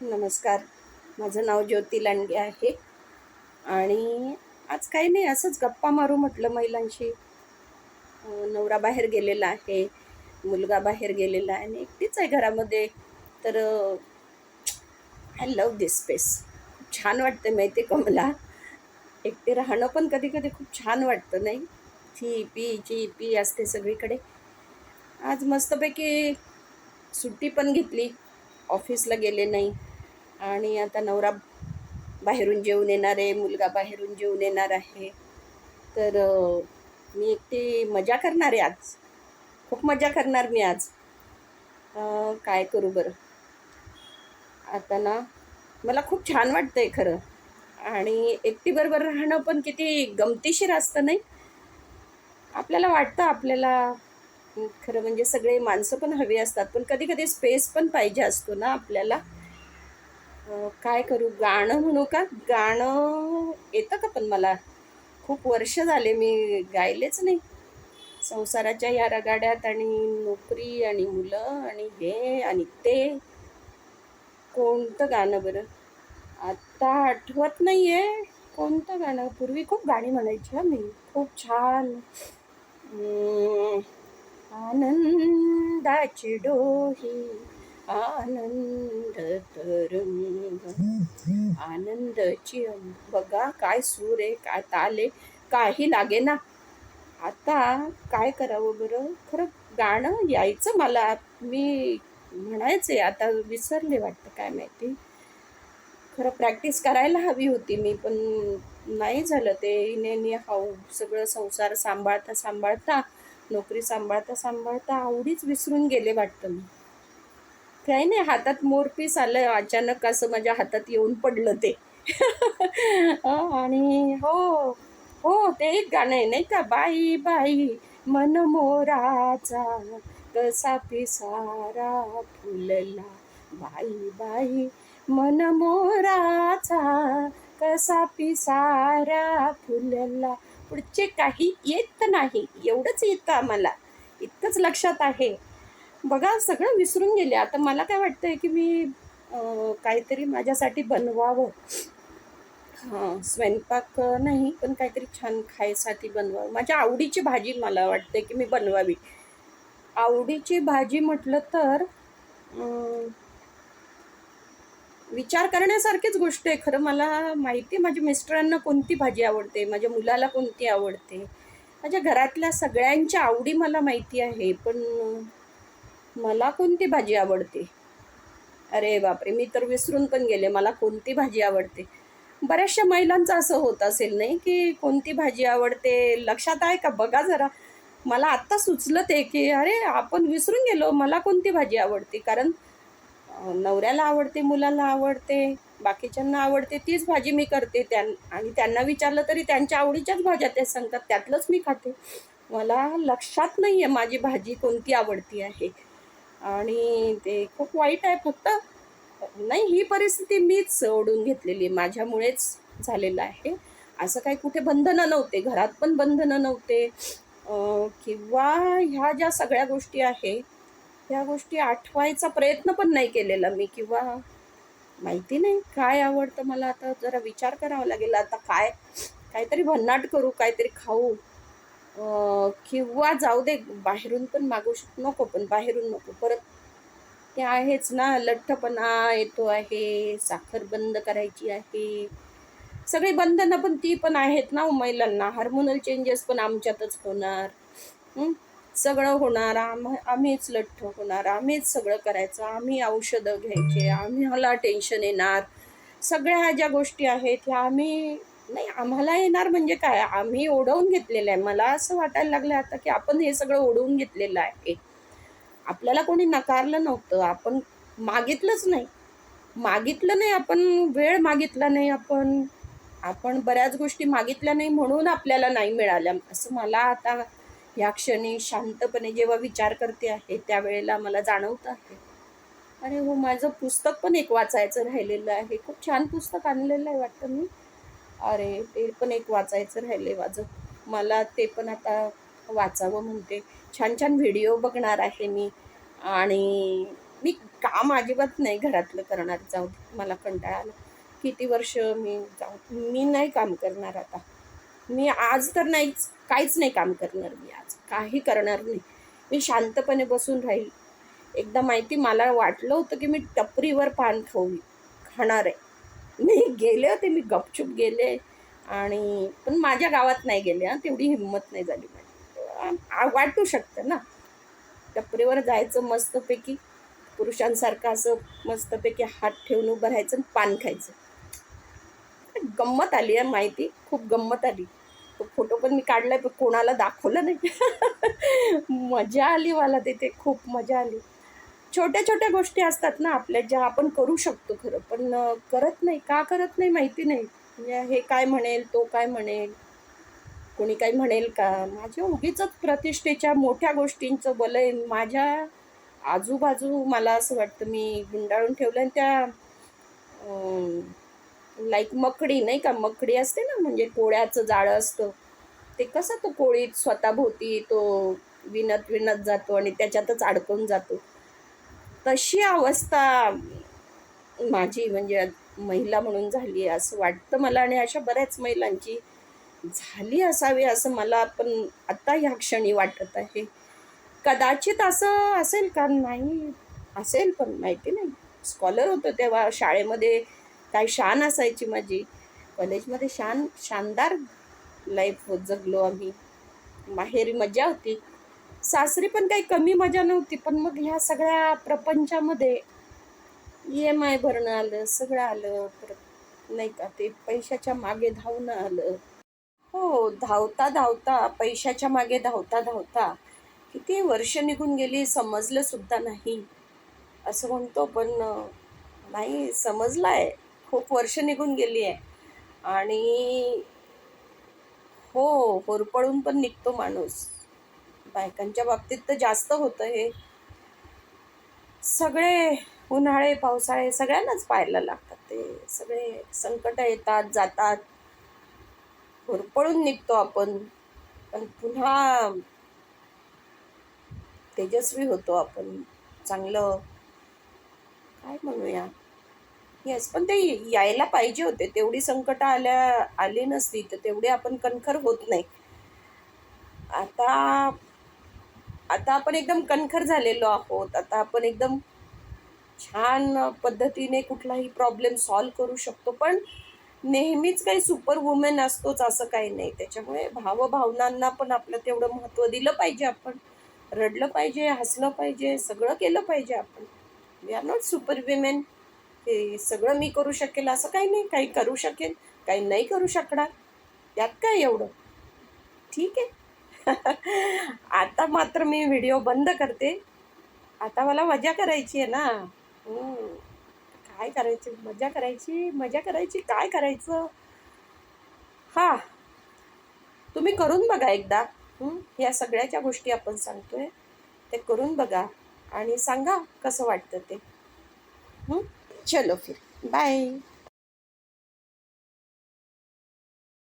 नमस्कार. माझं नाव ज्योती लांडगे आहे. आणि आज काही नाही असंच गप्पा मारू म्हटलं महिलांशी. नवरा बाहेर गेलेला आहे मुलगा बाहेर गेलेला आहे आणि एकटीच आहे घरामध्ये. तर आय लव दिस स्पेस खूप छान वाटतं माहिती का मला? एकटे राहणं पण कधी कधी खूप छान वाटतं नाही? ची पी ची पी असते सगळीकडे. आज मस्तपैकी सुट्टी पण घेतली. ऑफिसला गेले नाही. आणि आता नवरा बाहेरून जेवून येणार आहे मुलगा बाहेरून जेवून येणार आहे. तर मी एकटी मजा करणार आहे आज. खूप मजा करणार मी आज. काय करू बरं? आता ना मला खूप छान वाटतंय खरं. आणि एकटीबरोबर राहणं पण किती गमतीशीर असतं नाही? आपल्याला वाटतं आपल्याला खरं म्हणजे सगळे माणसं पण हवी असतात पण कधी कधी स्पेस पण पाहिजे असतो ना आपल्याला. काय करू? गाणं म्हणू का? गाणं येतं का पण मला? खूप वर्ष झाले मी गायलेच नाही. संसाराच्या या रगाड्यात आणि नोकरी आणि मुलं आणि हे आणि ते. कोणतं गाणं बरं? आत्ता आठवत नाही आहे कोणतं गाणं. पूर्वी खूप गाणी म्हणायची हा मी. खूप छान. आनंदाची डोही. आनंद तरंग आनंदाची बघा काय सूर आहे काय ताल आहे काही लागे ना आता काय करावं बरं? खरं गाणं यायचं मला. मी म्हणायचे आता विसरले वाटतं काय माहिती. खरं प्रॅक्टिस करायला हवी होती मी पण नाही झालं ते. इने हाऊ सगळं संसार सांभाळता सांभाळता नोकरी सांभाळता सांभाळता आवडीच विसरून गेले वाटतं मी. काही नाही हातात मोरपीस आलं अचानक असं माझ्या हातात येऊन पडलं ते. आणि हो हो ते एक गाणं आहे नाही का? बाई बाई मन मोराचा कसा पिसारा फुलला. बाई बाई मन मोराचा कसा पिसारा फुलला. पुढचे काही येत नाही. एवढंच येतं आम्हाला. इतकंच लक्षात आहे. बघा सगळं विसरून गेले. आता मला काय वाटतंय की मी काहीतरी माझ्यासाठी बनवावं. हां स्वयंपाक नाही पण काहीतरी छान खायसाठी बनवावं. माझ्या आवडीची भाजी मला वाटते की मी बनवावी. आवडीची भाजी म्हटलं तर विचार करण्यासारखीच गोष्ट आहे. खरं मला माहिती आहे माझ्या मिस्टरांना कोणती भाजी आवडते माझ्या मुलाला कोणती आवडते. माझ्या घरातल्या सगळ्यांच्या आवडी मला माहिती आहे पण मला कोणती भाजी आवडते? अरे बापरे मी तर विसरून पण गेले. मला कोणती भाजी आवडते? बऱ्याचशा महिलांचं असं होत असेल नाही की कोणती भाजी आवडते? लक्षात आहे का? बघा जरा. मला आत्ता सुचलं ते की अरे आपण विसरून गेलो. मला कोणती भाजी आवडते? कारण नवऱ्याला आवडते मुलाला आवडते बाकीच्यांना आवडते तीच भाजी मी करते. त्यां आणि त्यांना विचारलं तरी त्यांच्या आवडीच्याच भाज्या ते सांगतात. त्यातलंच मी खाते. मला लक्षात नाही आहे माझी भाजी कोणती आवडती आहे. आणि ते खूप वाईट आहे फक्त. नाही ही परिस्थिती मीच ओढून घेतलेली माझ्यामुळेच झालेलं आहे. असं काही कुठे बंधनं नव्हते. घरात पण बंधनं नव्हते. किंवा ह्या ज्या सगळ्या गोष्टी आहे ह्या गोष्टी आठवायचा प्रयत्न पण नाही केलेला मी. किंवा माहिती नाही काय आवडतं मला? आता जरा विचार करावा लागेल. आता काय काहीतरी भन्नाट करू काहीतरी खाऊ. किंवा जाऊ दे बाहेरून पण मागू शक नको पण बाहेरून नको. परत ते आहेच ना लठ्ठपणा येतो आहे साखर बंद करायची आहे. सगळी बंधनं पण ती पण आहेत ना हो महिलांना. हार्मोनल चेंजेस पण आमच्यातच होणार. सगळं होणार. आम आम्हीच लठ्ठ होणार. आम्हीच सगळं करायचं. आम्ही औषधं घ्यायचे. आम्हाला टेन्शन येणार. सगळ्या ह्या ज्या गोष्टी आहेत ह्या आम्ही नाही आम्हाला येणार म्हणजे काय? आम्ही ओढवून घेतलेलं आहे. मला असं वाटायला लागलं आता की आपण हे सगळं ओढवून घेतलेलं आहे. आपल्याला कोणी नकारलं नव्हतं. आपण मागितलंच नाही. मागितलं नाही आपण वेळ मागितला नाही आपण. आपण बऱ्याच गोष्टी मागितल्या नाही म्हणून आपल्याला नाही मिळाल्या. असं मला आता या क्षणी शांतपणे जेव्हा विचार करते आहे त्यावेळेला मला जाणवतं आहे. अरे हो माझं पुस्तक पण एक वाचायचं राहिलेलं आहे. खूप छान पुस्तक आणलेलं आहे वाटतं मी. अरे ते पण एक वाचायचं राहिले माझं. मला ते पण आता वाचावं म्हणते. छान छान व्हिडिओ बघणार आहे मी. आणि मी काम अजिबात नाही घरातलं करणार जाऊ मला कंटाळा आला. किती वर्ष मी जाऊ मी नाही काम करणार आता. मी आज तर नाहीच काहीच नाही काम करणार मी आज. काही करणार नाही. मी शांतपणे बसून राहील. एकदा माहिती मला वाटलं होतं की मी टपरीवर पान खाऊ खाणार आहे. मी गेले होते मी गपचूप गेले आणि पण माझ्या गावात नाही गेले हां तेवढी हिंमत नाही झाली माझी. वाटू शकतं ना. टपरीवर जायचं मस्तपैकी पुरुषांसारखं असं मस्तपैकी हात ठेवून उभं राहायचं आणि पान खायचं. गंमत आली आहे माहिती. खूप गंमत आली. तो फोटो पण मी काढलाय पण कोणाला दाखवलं नाही. मजा आली मला तिथे खूप मजा आली. छोट्या छोट्या गोष्टी असतात ना आपल्या ज्या आपण करू शकतो खरं. पण करत नाही का करत नाही माहिती नाही. म्हणजे हे काय म्हणेल तो काय म्हणेल कोणी काही म्हणेल का? माझ्या उगीच प्रतिष्ठेच्या मोठ्या गोष्टींचं बलय माझ्या आजूबाजू मला असं वाटतं मी गुंडाळून ठेवलं आणि त्या लाईक मकडी नाही का? मकडी असते ना म्हणजे कोळ्याचं जाळं असतं. ते कसं तो कोळीत स्वतःभोवती तो विणत विणत जातो आणि त्याच्यातच अडकून जातो. तशी अवस्था माझी म्हणजे महिला म्हणून झाली आहे असं वाटतं मला आणि अशा बऱ्याच महिलांची झाली असावी असं मला पण आत्ता ह्या क्षणी वाटत आहे. कदाचित असं असेल का? नाही. असेल पण माहिती नाही. स्कॉलर होतो तेव्हा शाळेमध्ये काय शान असायची माझी. कॉलेजमध्ये शान शानदार लाईफ जगलो आम्ही. माहेरी मजा होती. सासरी पण काही कमी मजा नव्हती पण मग ह्या सगळ्या प्रपंचामध्ये ई एम आय भरणं आलं सगळं आलं परत नाही का ते पैशाच्या मागे धावणं आलं. हो धावता धावता पैशाच्या मागे धावता धावता किती वर्ष निघून गेली समजलं सुद्धा नाही. असं म्हणतो पण नाही समजलं आहे खूप वर्ष निघून गेली आहे. आणि हो होरपळून पण निघतो माणूस. बायकांच्या बाबतीत तर जास्त होतं हे. सगळे उन्हाळे पावसाळे सगळ्यांनाच पाहायला लागतात ते. सगळे संकट येतात जातात. होरपळून निघतो आपण. पण पुन्हा तेजस्वी होतो आपण. चांगलं. काय म्हणूया? येस पण ते यायला पाहिजे होते. तेवढी संकट आल्या आली नसती तर तेवढी आपण कणखर होत नाही. आता आता आपण एकदम कणखर झालेलो आहोत. आता आपण एकदम छान पद्धतीने कुठलाही प्रॉब्लेम सॉल्व करू शकतो. पण नेहमीच काही सुपर वुमेन असतोच असं काही नाही. त्याच्यामुळे भावभावनांना पण आपलं तेवढं महत्त्व दिलं पाहिजे आपण. रडलं पाहिजे हसलं पाहिजे सगळं केलं पाहिजे आपण. We are not super women हे सगळं मी करू शकेल असं काही नाही. काही करू शकेल काही नाही करू शकणार. त्यात काय एवढं? ठीक आहे. आता मात्र मी व्हिडिओ बंद करते. आता मला मजा करायची आहे ना. हो. काय करायची? मजा करायची? मजा करायची? काय करायचं? हा. तुम्ही करून बघा एकदा. या सगळ्याच्या गोष्टी आपण सांगतोय. ते करून बघा आणि सांगा कसं वाटतं ते. चलो फिर. बाय.